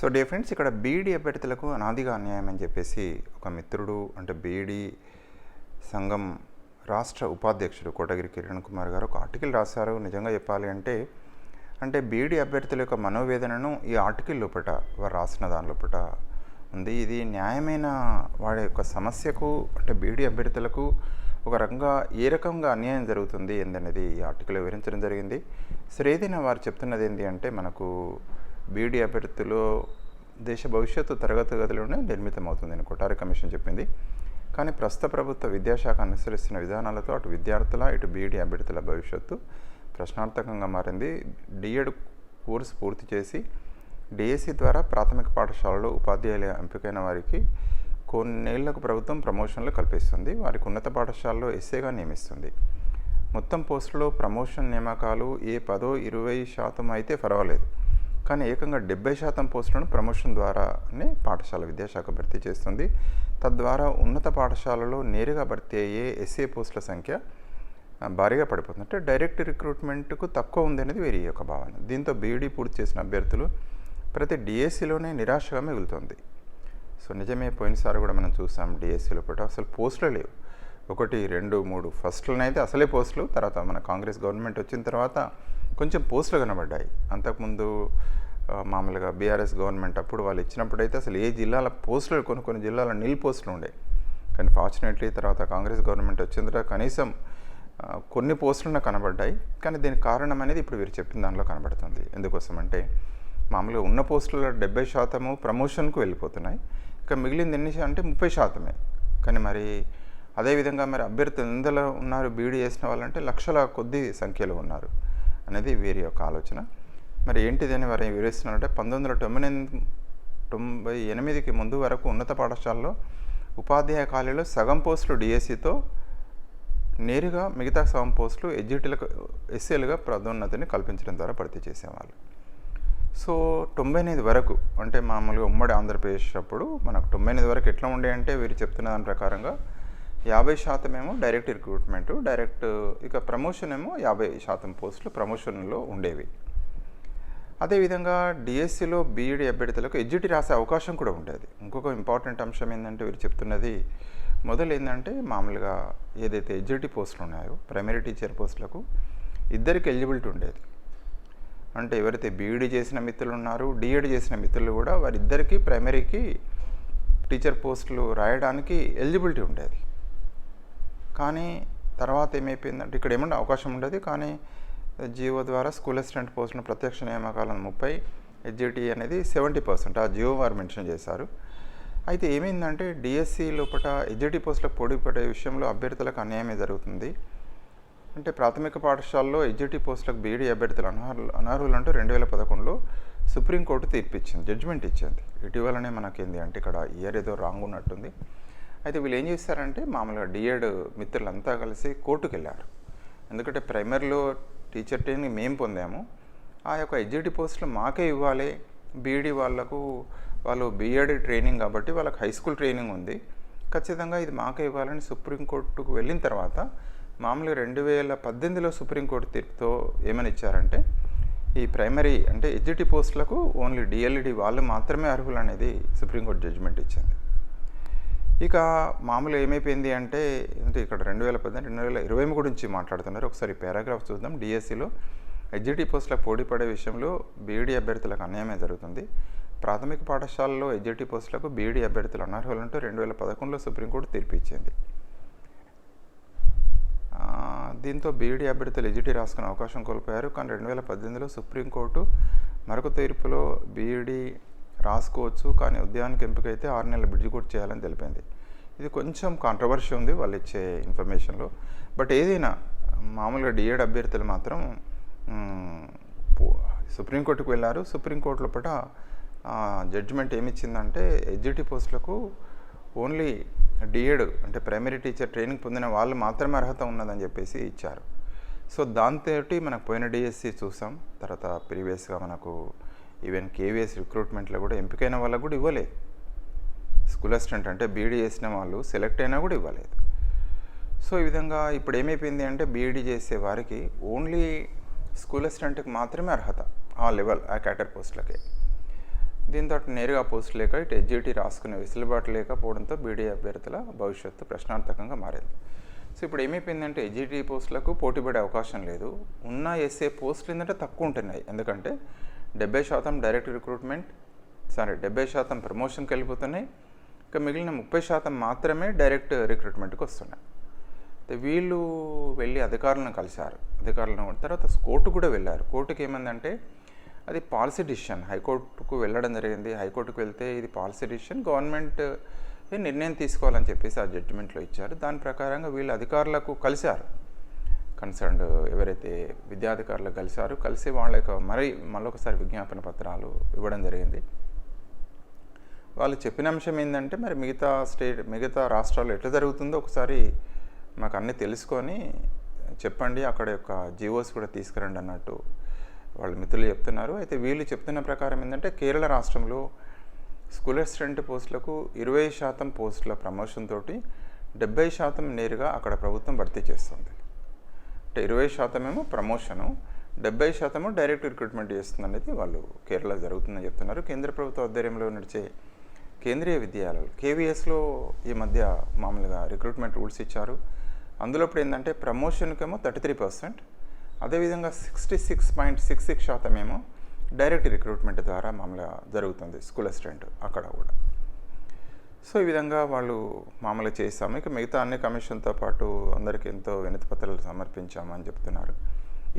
So day friends ఇక్కడ BEd అభ్యర్థులకు అనాదిగా అన్యాయం అని చెప్పేసి ఒక మిత్రుడు అంటే బీఈడి సంఘం రాష్ట్ర ఉపాధ్యక్షుడు కోటగిరి కిరణ్ కుమార్ గారు ఒక ఆర్టికల్ రాశారు. నిజంగా చెప్పాలి అంటే అంటే బీఈడి అభ్యర్థుల యొక్క మనోవేదనను ఈ ఆర్టికల్ లోపట వారు రాసిన దాని లోపట ఉంది. ఇది న్యాయమైన వాడి యొక్క సమస్యకు అంటే బీడీ అభ్యర్థులకు ఒక రకంగా ఏ రకంగా అన్యాయం జరుగుతుంది ఏందనేది ఈ ఆర్టికల్ వివరించడం జరిగింది. సో ఏదైనా వారు చెప్తున్నది ఏంటి అంటే మనకు బీఈడి అభ్యర్థులు దేశ భవిష్యత్తు తరగతి గదిలోనే నిర్మితమవుతుందని కొటారి కమిషన్ చెప్పింది. కానీ ప్రస్తుత ప్రభుత్వ విద్యాశాఖ అనుసరిస్తున్న విధానాలతో అటు విద్యార్థుల ఇటు బీఈడి అభ్యర్థుల భవిష్యత్తు ప్రశ్నార్థకంగా మారింది. డిఎడ్ కోర్సు పూర్తి చేసి డిఎస్సి ద్వారా ప్రాథమిక పాఠశాలలో ఉపాధ్యాయుల ఎంపికైన వారికి కొన్నేళ్ళకు ప్రభుత్వం ప్రమోషన్లు కల్పిస్తుంది. వారికి ఉన్నత పాఠశాలలో ఎస్ఏగా నియమిస్తుంది. మొత్తం పోస్టులో ప్రమోషన్ నియామకాలు ఏ పదో ఇరవై శాతం అయితే పర్వాలేదు కానీ ఏకంగా డెబ్బై శాతం పోస్టులను ప్రమోషన్ ద్వారానే పాఠశాల విద్యాశాఖ భర్తీ చేస్తుంది. తద్వారా ఉన్నత పాఠశాలలో నేరుగా భర్తీ అయ్యే ఎస్ఏ పోస్టుల సంఖ్య భారీగా పడిపోతుంది. అంటే డైరెక్ట్ రిక్రూట్మెంట్కు తక్కువ ఉంది అనేది వీరి యొక్క భావన. దీంతో బీఈడీ పూర్తి చేసిన అభ్యర్థులు ప్రతి డిఎస్సిలోనే నిరాశగా మిగులుతుంది. సో నిజమే పోయినసారి కూడా మనం చూసాం డిఎస్సిలో పూట అసలు పోస్టులు లేవు. ఒకటి రెండు మూడు ఫస్ట్లనైతే అసలే పోస్టులు తర్వాత మన కాంగ్రెస్ గవర్నమెంట్ వచ్చిన తర్వాత కొంచెం పోస్టులు కనబడ్డాయి. అంతకుముందు మామూలుగా బీఆర్ఎస్ గవర్నమెంట్ అప్పుడు వాళ్ళు ఇచ్చినప్పుడు అయితే అసలు ఏ జిల్లాల పోస్టులు కొన్ని కొన్ని జిల్లాల నిల్ పోస్టులు ఉండే. కానీ ఫార్చునేట్లీ తర్వాత కాంగ్రెస్ గవర్నమెంట్ వచ్చిన తర్వాత కనీసం కొన్ని పోస్టులు కనబడ్డాయి. కానీ దీనికి కారణం అనేది ఇప్పుడు వీరు చెప్పిన దానిలో కనబడుతుంది. ఎందుకోసం అంటే మామూలుగా ఉన్న పోస్టుల డెబ్బై శాతము ప్రమోషన్కు వెళ్ళిపోతున్నాయి. ఇక మిగిలింది ఎన్ని అంటే ముప్పై శాతమే. కానీ మరి అదేవిధంగా మరి అభ్యర్థులు ఇందులో ఉన్నారు బీడీ చేసిన వాళ్ళంటే లక్షల కొద్ది సంఖ్యలో ఉన్నారు. అనేది వీరి యొక్క ఆలోచన. మరి ఏంటిదని వారు వివరిస్తున్నారంటే పంతొమ్మిది వందల తొంభై తొంభై ఎనిమిదికి ముందు వరకు ఉన్నత పాఠశాలలో ఉపాధ్యాయ ఖాళీలో సగం పోస్టులు డిఎస్సితో నేరుగా మిగతా సగం పోస్టులు ఎడ్జిటీలకు ఎస్సీలుగా పదోన్నతిని కల్పించడం ద్వారా భర్తీ చేసేవాళ్ళు. సో తొంభై ఎనిమిది వరకు అంటే మామూలుగా ఉమ్మడి ఆంధ్రప్రదేశ్ అప్పుడు మనకు తొంభై ఎనిమిది వరకు ఎట్లా ఉండే అంటే వీరు చెప్తున్న దాని ప్రకారంగా యాభై శాతం ఏమో డైరెక్ట్ రిక్రూట్మెంట్ డైరెక్ట్ ఇక ప్రమోషన్ ఏమో యాభై శాతం పోస్టులు ప్రమోషన్లో ఉండేవి. అదేవిధంగా డిఎస్సిలో బీఈడి అభ్యర్థులకు ఎడ్జిటి రాసే అవకాశం కూడా ఉండేది. ఇంకొక ఇంపార్టెంట్ అంశం ఏంటంటే వీరు చెప్తున్నది మొదలు ఏంటంటే మామూలుగా ఏదైతే ఎడ్జిటి పోస్టులు ఉన్నాయో ప్రైమరీ టీచర్ పోస్టులకు ఇద్దరికి ఎలిజిబిలిటీ ఉండేది. అంటే ఎవరైతే బీఈడి చేసిన మిత్రులు ఉన్నారు డిఎడ్ చేసిన మిత్రులు కూడా వారిద్దరికీ ప్రైమరీకి టీచర్ పోస్టులు రాయడానికి ఎలిజిబిలిటీ ఉండేది. కానీ తర్వాత ఏమైపోయిందంటే ఇక్కడ ఏమన్నా అవకాశం ఉండదు కానీ జియో ద్వారా స్కూల్ అసిస్టెంట్ పోస్టును ప్రత్యక్ష నియామకాలను ముప్పై హెచ్జిటి అనేది సెవెంటీ పర్సెంట్ ఆ జియో వారు మెన్షన్ చేశారు. అయితే ఏమైందంటే డిఎస్సి లోపల హెచ్జిటి పోస్టులకు పోటీ పడే విషయంలో అభ్యర్థులకు అన్యాయమే జరుగుతుంది. అంటే ప్రాథమిక పాఠశాలలో హెచ్జిటి పోస్టులకు బీఈడి అభ్యర్థులు అనర్హులు అనర్హులు అంటూ రెండు వేల పదకొండులో సుప్రీంకోర్టు తీర్పిచ్చింది జడ్జిమెంట్ ఇచ్చింది. ఇటీవలనే మనకేంది అంటే ఇక్కడ ఇయర్ ఏదో రాంగ్ ఉన్నట్టుంది. అయితే వీళ్ళు ఏం చేశారంటే మామూలుగా డిఎడ్ మిత్రులంతా కలిసి కోర్టుకు వెళ్ళారు ఎందుకంటే ప్రైమరీలో టీచర్ ట్రైనింగ్ మేము పొందాము. ఆ యొక్క ఎడ్జిటి పోస్టులు మాకే ఇవ్వాలి. బీఈడి వాళ్ళకు వాళ్ళు బీఎడ్ ట్రైనింగ్ కాబట్టి వాళ్ళకి హై స్కూల్ ట్రైనింగ్ ఉంది. ఖచ్చితంగా ఇది మాకే ఇవ్వాలని సుప్రీంకోర్టుకు వెళ్ళిన తర్వాత మామూలుగా రెండు వేల పద్దెనిమిదిలో సుప్రీంకోర్టు తీర్పుతో ఏమని ఇచ్చారంటే ఈ ప్రైమరీ అంటే ఎడ్జిటి పోస్టులకు ఓన్లీ డిఎల్ఈడి వాళ్ళు మాత్రమే అర్హులు అనేది సుప్రీంకోర్టు జడ్జిమెంట్ ఇచ్చింది. ఇక మామూలు ఏమైపోయింది అంటే అంటే ఇక్కడ రెండు వేల పద్దెనిమిది రెండు వేల ఇరవై గురించి మాట్లాడుతున్నారు. ఒకసారి పారాగ్రాఫ్ చూద్దాం. డిఎస్సిలో హెచ్జిటి పోస్టులకు పోటీ పడే విషయంలో బీఈడి అభ్యర్థులకు అన్యాయమే జరుగుతుంది. ప్రాథమిక పాఠశాలలో హెచ్జిటి పోస్టులకు బీఈడి అభ్యర్థులు అనర్హులంటూ రెండు వేల పదకొండులో సుప్రీంకోర్టు తీర్పు ఇచ్చింది. దీంతో బీఈడి అభ్యర్థులు ఎజిటి రాసుకునే అవకాశం కోల్పోయారు. కానీ రెండు వేల పద్దెనిమిదిలో సుప్రీంకోర్టు మరొక తీర్పులో బీఈడి రాసుకోవచ్చు. కానీ ఉద్యానికి అయితే ఆరు నెలల బ్రిడ్జ్ కూడా చేయాలని తెలిపింది. ఇది కొంచెం కాంట్రవర్షీ ఉంది వాళ్ళు ఇచ్చే ఇన్ఫర్మేషన్లో బట్ ఏదైనా మామూలుగా డిఎడ్ అభ్యర్థులు మాత్రం సుప్రీంకోర్టుకు వెళ్ళారు. సుప్రీంకోర్టు లోపల జడ్జిమెంట్ ఏమిచ్చిందంటే ఎడ్జిటి పోస్టులకు ఓన్లీ డిఎడ్ అంటే ప్రైమరీ టీచర్ ట్రైనింగ్ పొందిన వాళ్ళు మాత్రమే అర్హత ఉన్నదని చెప్పేసి ఇచ్చారు. సో దాంతో మనకు పోయిన డిఎస్సి చూసాం. తర్వాత ప్రీవియస్గా మనకు ఈవెన్ కేవీఎస్ రిక్రూట్మెంట్లో కూడా ఎంపికైన వాళ్ళకు కూడా ఇవ్వలేదు. స్కూల్ అసిస్టెంట్ అంటే బీఈడీ చేసిన వాళ్ళు సెలెక్ట్ అయినా కూడా ఇవ్వలేదు. సో ఈ విధంగా ఇప్పుడు ఏమైపోయింది అంటే బీఈడీ చేసే వారికి ఓన్లీ స్కూల్ అసిస్టెంట్కి మాత్రమే అర్హత ఆ లెవెల్ ఆ క్యాటర్ పోస్టులకి. దీంతో అటు నేరుగా పోస్ట్ లేక ఇటు ఎడ్జిటీ రాసుకునే వెసులుబాటు లేకపోవడంతో బీడీ అభ్యర్థుల భవిష్యత్తు ప్రశ్నార్థకంగా మారింది. సో ఇప్పుడు ఏమైపోయిందంటే ఎడ్జిటీ పోస్టులకు పోటీ పడే అవకాశం లేదు. ఉన్న ఎస్ఏ పోస్టులు ఏంటంటే తక్కువ ఉంటున్నాయి. ఎందుకంటే డెబ్బై శాతం డైరెక్ట్ రిక్రూట్మెంట్ సారీ డెబ్బై శాతం ప్రమోషన్కి వెళ్ళిపోతున్నాయి. ఇంకా మిగిలిన ముప్పై శాతం మాత్రమే డైరెక్ట్ రిక్రూట్మెంట్కి వస్తున్నాయి. వీళ్ళు వెళ్ళి అధికారులను కలిశారు. అధికారులను తర్వాత కోర్టు కూడా వెళ్ళారు. కోర్టుకి ఏమందంటే అది పాలసీ డిసిషన్. హైకోర్టుకు వెళ్ళడం జరిగింది. హైకోర్టుకు వెళ్తే ఇది పాలసీ డిసిషన్. గవర్నమెంట్ ఏ నిర్ణయం తీసుకోవాలని చెప్పేసి ఆ జడ్జిమెంట్లో ఇచ్చారు. దాని ప్రకారంగా వీళ్ళు అధికారులకు కలిశారు. కన్సర్న్డ్ ఎవరైతే విద్యాధికారులు కలిశారో కలిసి వాళ్ళ యొక్క మరి మళ్ళొకసారి విజ్ఞాపన పత్రాలు ఇవ్వడం జరిగింది. వాళ్ళు చెప్పిన అంశం ఏంటంటే మరి మిగతా స్టేట్ మిగతా రాష్ట్రాల్లో ఎట్లా జరుగుతుందో ఒకసారి మాకు అన్నీ తెలుసుకొని చెప్పండి అక్కడ యొక్క జీవోస్ కూడా తీసుకురండి అన్నట్టు వాళ్ళ మిత్రులు చెప్తున్నారు. అయితే వీళ్ళు చెప్తున్న ప్రకారం ఏంటంటే కేరళ రాష్ట్రంలో స్కూల్ అసిస్టెంట్ పోస్టులకు ఇరవై శాతం పోస్టుల ప్రమోషన్ తోటి డెబ్బై శాతం నేరుగా అక్కడ ప్రభుత్వం భర్తీ చేస్తుంది. ఇరవై శాతం ఏమో ప్రమోషను డెబ్బై శాతము డైరెక్ట్ రిక్రూట్మెంట్ చేస్తుంది అనేది వాళ్ళు కేరళ జరుగుతుందని చెప్తున్నారు. కేంద్ర ప్రభుత్వ ఆధ్వర్యంలో నడిచే కేంద్రీయ విద్యాలయాలు కేవీఎస్లో ఈ మధ్య మామూలుగా రిక్రూట్మెంట్ రూల్స్ ఇచ్చారు. అందులో ఇప్పుడు ఏంటంటే ప్రమోషన్కేమో థర్టీ త్రీ పర్సెంట్ అదేవిధంగా sixty six point six six శాతమేమో direct recruitment ద్వారా మామూలుగా జరుగుతుంది స్కూల్ అసిస్టెంట్ అక్కడ కూడా. సో ఈ విధంగా వాళ్ళు మామూలుగా చేస్తాము. ఇక మిగతా అన్ని కమిషన్తో పాటు అందరికీ ఎంతో వినతి పత్రాలు చెప్తున్నారు.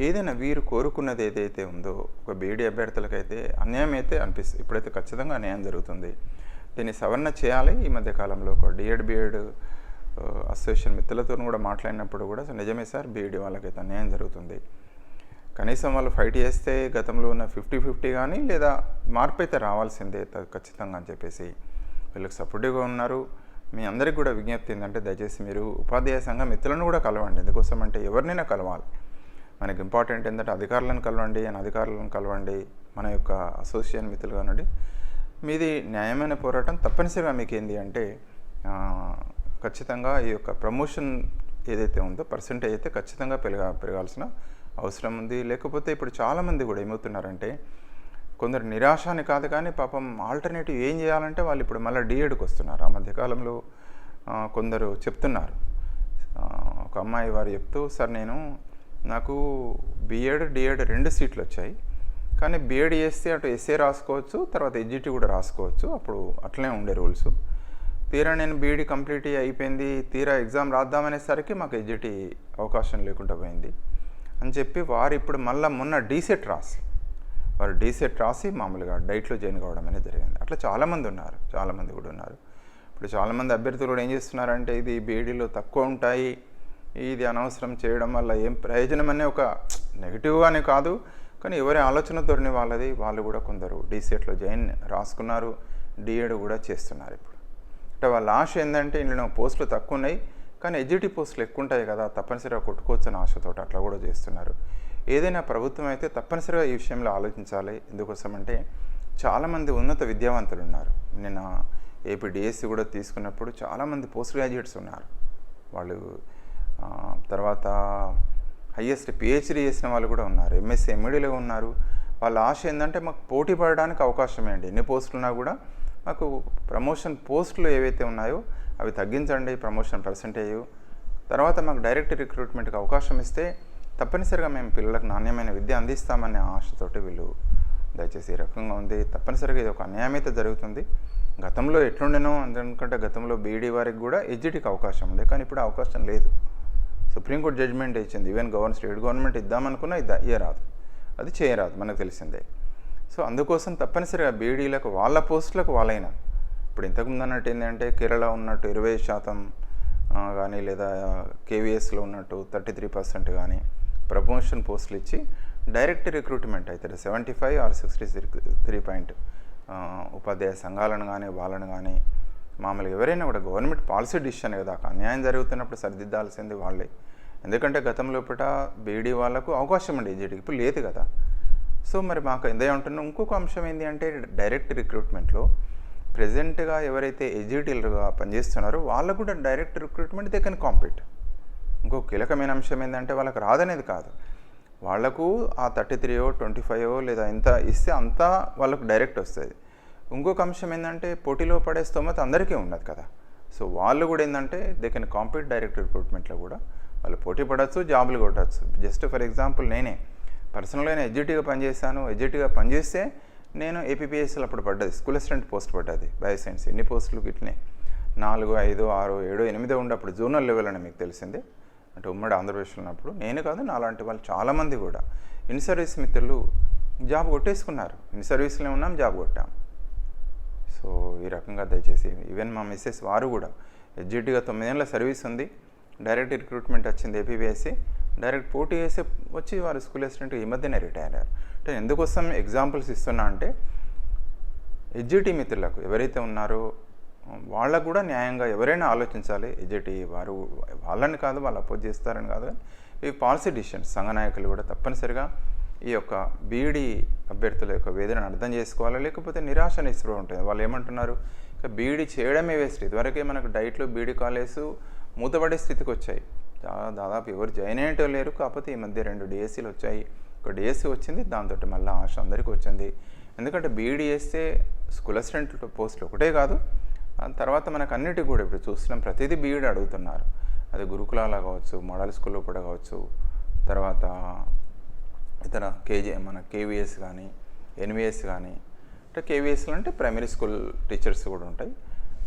ఏదైనా వీరు కోరుకున్నది ఏదైతే ఉందో ఒక బీడీ అభ్యర్థులకైతే అన్యాయం అయితే అనిపిస్తుంది ఇప్పుడైతే ఖచ్చితంగా అన్యాయం జరుగుతుంది. దీన్ని సవరణ చేయాలి. ఈ మధ్య కాలంలో ఒక డిఎడ్ బిఎడ్ అసోసియేషన్ మిత్రులతో కూడా మాట్లాడినప్పుడు కూడా "సో నిజమే సార్ బీఈడి వాళ్ళకైతే అన్యాయం జరుగుతుంది. కనీసం వాళ్ళు ఫైట్ చేస్తే గతంలో ఉన్న ఫిఫ్టీ ఫిఫ్టీ కానీ లేదా మార్పు అయితే రావాల్సిందే ఖచ్చితంగా అని చెప్పేసి వీళ్ళకి సపోర్టివ్గా ఉన్నారు. మీ అందరికి కూడా విజ్ఞప్తి ఏంటంటే దయచేసి మీరు ఉపాధ్యాయ సంఘం మిత్రులను కూడా కలవండి. ఎందుకోసం అంటే ఎవరినైనా కలవాలి. మనకి ఇంపార్టెంట్ ఏంటంటే అధికారులను కలవండి అని అధికారులను కలవండి. మన యొక్క అసోసియేషన్ మిత్రులు కానివ్వండి. మీది న్యాయమైన పోరాటం తప్పనిసరిగా మీకు ఏంటి అంటే ఖచ్చితంగా ఈ యొక్క ప్రమోషన్ ఏదైతే ఉందో పర్సంటేజ్ అయితే ఖచ్చితంగా పెరగా పెరగాల్సిన అవసరం ఉంది. లేకపోతే ఇప్పుడు చాలామంది కూడా ఏమవుతున్నారంటే కొందరు నిరాశ అని కాదు కానీ పాపం ఆల్టర్నేటివ్ ఏం చేయాలంటే వాళ్ళు ఇప్పుడు మళ్ళీ డిఎడ్కి వస్తున్నారు. ఆ మధ్యకాలంలో కొందరు చెప్తున్నారు. ఒక అమ్మాయి వారు చెప్తూ సార్ నేను నాకు బిఎడ్ డిఎడ్ రెండు సీట్లు వచ్చాయి. కానీ బిఎడ్ చేస్తే అటు ఎస్ఏ రాసుకోవచ్చు తర్వాత ఎడ్జిటి కూడా రాసుకోవచ్చు. అప్పుడు అట్లనే ఉండే రూల్స్. తీరా నేను బీఈడి కంప్లీట్ అయిపోయింది. తీరా ఎగ్జామ్ రాద్దామనేసరికి మాకు ఎడ్జిటి అవకాశం లేకుండా పోయింది. అని చెప్పి వారు ఇప్పుడు మళ్ళీ మొన్న డీసెట్ రాసి వారు డీసెట్ రాసి మామూలుగా డైట్లో జాయిన్ కావడం అనేది జరిగింది. అట్లా చాలామంది ఉన్నారు. చాలామంది కూడా ఉన్నారు. ఇప్పుడు చాలామంది అభ్యర్థులు కూడా ఏం చేస్తున్నారంటే ఇది బీఈడీలో తక్కువ ఉంటాయి. ఇది అనవసరం చేయడం వల్ల ఏం ప్రయోజనం అనే ఒక నెగిటివ్గానే కాదు కానీ ఎవరి ఆలోచన వాళ్ళది. వాళ్ళు కూడా కొందరు డీసెట్లో జాయిన్ రాసుకున్నారు. డిఎడ్ కూడా చేస్తున్నారు ఇప్పుడు. అంటే వాళ్ళ ఆశ ఏంటంటే ఇందులో పోస్టులు తక్కువ ఉన్నాయి కానీ ఎడ్జిటి పోస్టులు ఎక్కువ ఉంటాయి కదా తప్పనిసరిగా కొట్టుకోవచ్చు అని ఆశతో అట్లా కూడా చేస్తున్నారు. ఏదైనా ప్రభుత్వం అయితే తప్పనిసరిగా ఈ విషయంలో ఆలోచించాలి. ఎందుకోసమంటే చాలామంది ఉన్నత విద్యావంతులు ఉన్నారు నిన్న ఏపీ డిఎస్సి కూడా తీసుకున్నప్పుడు చాలామంది పోస్ట్ గ్రాడ్యుయేట్స్ ఉన్నారు. వాళ్ళు తర్వాత హయ్యెస్ట్ పిహెచ్డీ చేసిన వాళ్ళు కూడా ఉన్నారు. ఎంఎస్సీ ఎంఈడీలో ఉన్నారు. వాళ్ళ ఆశ ఏంటంటే మాకు పోటీ పడడానికి అవకాశం ఏంటి? ఎన్ని పోస్టులు ఉన్నా కూడా మాకు ప్రమోషన్ పోస్టులు ఏవైతే ఉన్నాయో అవి తగ్గించండి. Promotion percentage. తర్వాత మాకు డైరెక్ట్ రిక్రూట్మెంట్కి అవకాశం ఇస్తే తప్పనిసరిగా మేము పిల్లలకు నాణ్యమైన విద్య అందిస్తామనే ఆశతోటి వీళ్ళు దయచేసి ఈ రకంగా ఉంది. తప్పనిసరిగా ఇది ఒక అన్యాయం అయితే జరుగుతుంది. గతంలో ఎట్లుండేనో ఎందుకంటే గతంలో బీఈడీ వారికి కూడా ఎడ్జిటీకి అవకాశం ఉండే కానీ ఇప్పుడు అవకాశం లేదు. సుప్రీంకోర్టు జడ్జిమెంట్ ఇచ్చింది. ఈవెన్ గవర్నమెంట్ స్టేట్ గవర్నమెంట్ ఇద్దామనుకున్నా ఇది ఇయ్యరాదు అది చేయరాదు. మనకు తెలిసిందే. సో అందుకోసం తప్పనిసరిగా బీఈడీలకు వాళ్ళ పోస్టులకు వాళ్ళైన ఇప్పుడు ఇంతకుముందు అన్నట్టు ఏంటంటే కేరళ ఉన్నట్టు ఇరవై శాతం కానీ లేదా కేవీఎస్లో ఉన్నట్టు థర్టీ త్రీ పర్సెంట్ కానీ ప్రమోషన్ పోస్టులు ఇచ్చి డైరెక్ట్ రిక్రూట్మెంట్ అవుతారు. Seventy five or sixty three point ఉపాధ్యాయ సంఘాలను కానీ వాళ్ళను కానీ మామూలుగా ఎవరైనా కూడా గవర్నమెంట్ పాలసీ డిసిషన్ కదా అన్యాయం జరుగుతున్నప్పుడు సరిదిద్దాల్సింది వాళ్ళే. ఎందుకంటే గతంలో పూట బీడీ వాళ్ళకు అవకాశం ఉండే ఏజీడీకి ఇప్పుడు లేదు కదా. సో మరి మాకు ఇదే ఉంటున్నాం ఇంకొక అంశం ఏంటి అంటే డైరెక్ట్ రిక్రూట్మెంట్లో ప్రజెంట్గా ఎవరైతే ఎజ్యూటీలుగా పనిచేస్తున్నారో వాళ్ళకు కూడా direct recruitment they can compete. ఇంకో కీలకమైన అంశం ఏంటంటే వాళ్ళకి రాదనేది కాదు. వాళ్ళకు ఆ థర్టీ త్రీయో ట్వంటీ ఫైవ్ లేదా ఎంత ఇస్తే అంతా వాళ్ళకు డైరెక్ట్ వస్తుంది. ఇంకొక అంశం ఏంటంటే పోటీలో పడే స్తోమత అందరికీ ఉండదు కదా. సో వాళ్ళు కూడా ఏంటంటే దే కెన్ కాంపీట్ డైరెక్ట్ రిక్రూట్మెంట్లో కూడా. వాళ్ళు పోటీ పడవచ్చు జాబులు కొట్టచ్చు. జస్ట్ ఫర్ ఎగ్జాంపుల్ నేనే. పర్సనల్గా నేను ఎడ్జిటీగా పనిచేశాను. ఎడ్జిటీగా పనిచేస్తే నేను ఏపీపీఎస్ఎల్ అప్పుడు పడ్డది. స్కూల్ అసిస్టెంట్ పోస్ట్ పడ్డది. బయోసైన్స్ ఎన్ని పోస్టులు ఇట్లనే నాలుగు ఐదు ఆరు ఏడు ఎనిమిది ఉండే అప్పుడు జోనల్ లెవెల్ అని మీకు తెలిసిందే. అంటే ఉమ్మడి ఆంధ్రప్రదేశ్లో ఉన్నప్పుడు నేను కాదు నాలాంటి వాళ్ళు చాలామంది కూడా ఇన్ సర్వీస్ మిత్రులు జాబ్ కొట్టేసుకున్నారు. ఇన్ సర్వీస్లో ఉన్నాం జాబ్ కొట్టాం. సో ఈ రకంగా దయచేసి ఈవెన్ మా మిస్సెస్ వారు కూడా ఎడ్జిటీగా తొమ్మిదేళ్ళ సర్వీస్ ఉంది. డైరెక్ట్ రిక్రూట్మెంట్ వచ్చింది ఏపీబీఎస్సీ. డైరెక్ట్ పోటీ చేసి వచ్చి వారు స్కూల్ అసిస్టెంట్ ఈ మధ్యనే రిటైర్ అయ్యారు. అంటే ఎందుకోసం ఎగ్జాంపుల్స్ ఇస్తున్నా అంటే ఎడ్జిటీ మిత్రులకు ఎవరైతే ఉన్నారో వాళ్ళకు కూడా న్యాయంగా ఎవరైనా ఆలోచించాలి. ఎడ్జిటీ వారు వాళ్ళని కాదు వాళ్ళు అపోజ్ చేస్తారని కాదు. ఈ ఇవి పాలసీ డిసిషన్స్ సంఘ నాయకులు కూడా తప్పనిసరిగా ఈ యొక్క బీఈడి అభ్యర్థుల యొక్క వేదనను అర్థం చేసుకోవాలి. లేకపోతే నిరాశ నిస్పృహ ఉంటుంది. వాళ్ళు ఏమంటున్నారు? ఇక బీఈడి చేయడమే వేస్ట్. ఇదివరకే మనకు డైట్లో బీఈడి కాలేజ్ మూతపడే స్థితికి వచ్చాయి. దాదాపు ఎవరు జాయిన్ అయ్యేటో లేరు. కాకపోతే ఈ మధ్య రెండు డిఎస్సీలు వచ్చాయి. ఒక డిఎస్సీ వచ్చింది దాంతో మళ్ళీ ఆశ అందరికీ వచ్చింది. ఎందుకంటే బీఈడి చేస్తే స్కూల్ అసిస్టెంట్ పోస్టులు ఒకటే కాదు. తర్వాత మనకు అన్నిటి కూడా ఇప్పుడు చూస్తున్నాం. ప్రతిదీ బీఈడి అడుగుతున్నారు. అది గురుకులాల కావచ్చు మోడల్ స్కూల్లో కూడా కావచ్చు. తర్వాత ఇతర కేజీ మన కేవీఎస్ కానీ ఎన్విఎస్ కానీ అంటే కేవీఎస్లో అంటే ప్రైమరీ స్కూల్ టీచర్స్ కూడా ఉంటాయి.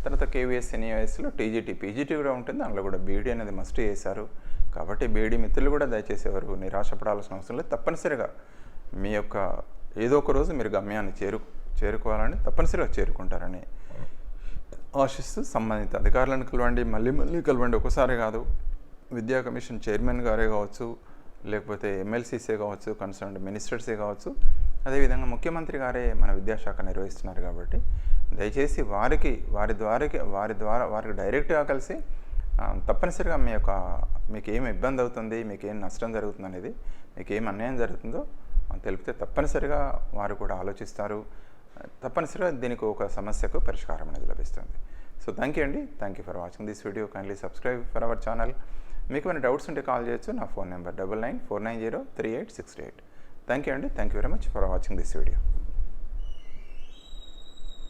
తర్వాత కేవీఎస్ ఎన్ఈఎస్లో టీజీటీ పీజీటీ కూడా ఉంటుంది. దాంట్లో కూడా బీఈడీ అనేది మస్ట్ చేశారు. కాబట్టి బీఈడీ మిత్రులు కూడా దయచేసి ఎవరు నిరాశపడాల్సిన అవసరం లేదు. తప్పనిసరిగా మీ యొక్క ఏదో ఒక రోజు మీరు గమ్యాన్ని చేరు చేరుకోవాలని తప్పనిసరిగా చేరుకుంటారని ఆశిస్తూ సంబంధిత అధికారులను కలవండి మళ్ళీ మళ్ళీ కలవండి. ఒకసారి కాదు విద్యా కమిషన్ చైర్మన్ గారే కావచ్చు లేకపోతే ఎమ్మెల్సీసే కావచ్చు కన్సర్న్డ్ మినిస్టర్సే కావచ్చు. అదేవిధంగా ముఖ్యమంత్రి గారే మన విద్యాశాఖ నిర్వహిస్తున్నారు కాబట్టి దయచేసి వారికి వారి ద్వారా వారి ద్వారా వారికి డైరెక్ట్గా కలిసి తప్పనిసరిగా మీ యొక్క మీకు ఏం ఇబ్బంది అవుతుంది మీకు ఏం నష్టం జరుగుతుంది అనేది మీకు ఏం అన్యాయం జరుగుతుందో తెలిపితే తప్పనిసరిగా వారు కూడా ఆలోచిస్తారు. తప్పనిసరిగా దీనికి ఒక సమస్యకు పరిష్కారం అనేది లభిస్తుంది. సో థ్యాంక్ యూ అండి. Thank you for watching this video kindly subscribe for our channel మీకు ఏమైనా డౌట్స్ ఉంటే కాల్ చేయొచ్చు. నా phone number double nine four nine zero three eight six eight thank you అండి. Thank you very much for watching this video